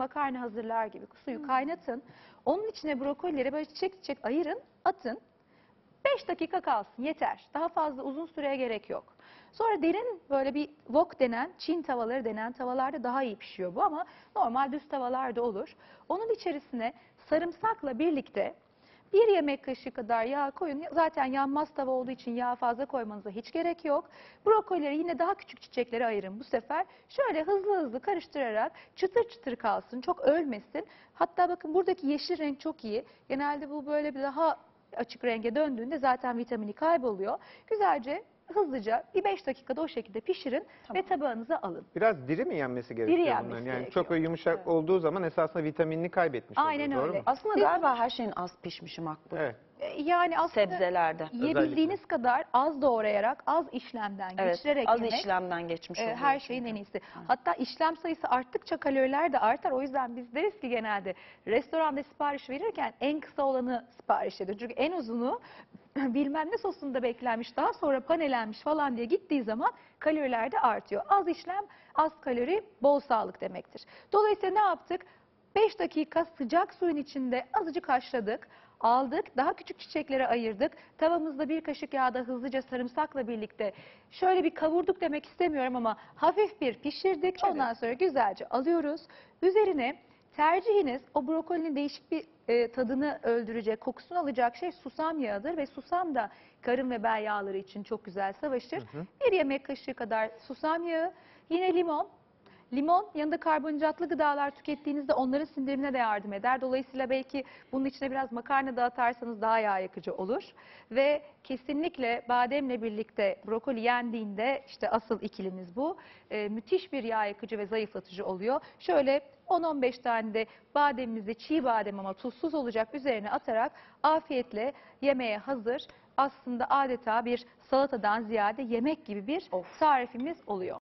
makarna hazırlar gibi suyu kaynatın. Onun içine brokolileri böyle çiçek çiçek ayırın, atın. 5 dakika kalsın yeter. Daha fazla uzun süreye gerek yok. Sonra derin böyle bir wok denen Çin tavaları denen tavalarda daha iyi pişiyor bu ama normal düz tavalarda olur. Onun içerisine sarımsakla birlikte bir yemek kaşığı kadar yağ koyun. Zaten yanmaz tava olduğu için yağ fazla koymanıza hiç gerek yok. Brokolileri yine daha küçük çiçeklere ayırın bu sefer. Şöyle hızlı hızlı karıştırarak çıtır çıtır kalsın. Çok ölmesin. Hatta bakın buradaki yeşil renk çok iyi. Genelde bu böyle bir daha açık renge döndüğünde zaten vitamini kayboluyor. Güzelce hızlıca bir 5 dakikada o şekilde pişirin ve tabağınıza alın. Biraz diri mi yenmesi gerekiyor yenmesi bunların? Yani gerekiyor. çok böyle yumuşak olduğu zaman esasında vitaminini kaybetmiş Aynen oluyor. Doğru öyle. mu? Aslında Siz- galiba her şeyin az pişmişi makbul. Evet. E, Yani aslında Sebzelerde. yiyebildiğiniz kadar az doğrayarak, az işlemden Evet, geçirerek az yemek işlemden geçmiş e, oluyor. her şeyin en iyisi. Hatta işlem sayısı arttıkça kaloriler de artar. O yüzden biz deriz ki genelde restoranda sipariş verirken en kısa olanı sipariş edin. Çünkü en uzunu bilmem ne sosunda beklenmiş, daha sonra panelenmiş falan diye gittiği zaman kaloriler de artıyor. Az işlem, az kalori, bol sağlık demektir. Dolayısıyla ne yaptık? 5 dakika sıcak suyun içinde azıcık haşladık. Aldık, daha küçük çiçeklere ayırdık. Tavamızda bir kaşık yağda hızlıca sarımsakla birlikte şöyle bir kavurduk demek istemiyorum ama hafif bir pişirdik. Ondan sonra güzelce alıyoruz. Üzerine tercihiniz o brokolinin değişik bir e, tadını öldürecek, kokusunu alacak şey susam yağıdır ve susam da karın ve bel yağları için çok güzel savaşır. Bir yemek kaşığı kadar susam yağı, yine limon, Limon yanında karbonhidratlı gıdalar tükettiğinizde onların sindirimine de yardım eder. Dolayısıyla belki bunun içine biraz makarna da atarsanız daha yağ yakıcı olur. Ve kesinlikle bademle birlikte brokoli yendiğinde işte asıl ikilimiz bu. Ee, müthiş bir yağ yakıcı ve zayıflatıcı oluyor. Şöyle 10-15 tane de bademimizi çiğ badem ama tuzsuz olacak üzerine atarak afiyetle yemeğe hazır. Aslında adeta bir salatadan ziyade yemek gibi bir Of. tarifimiz oluyor.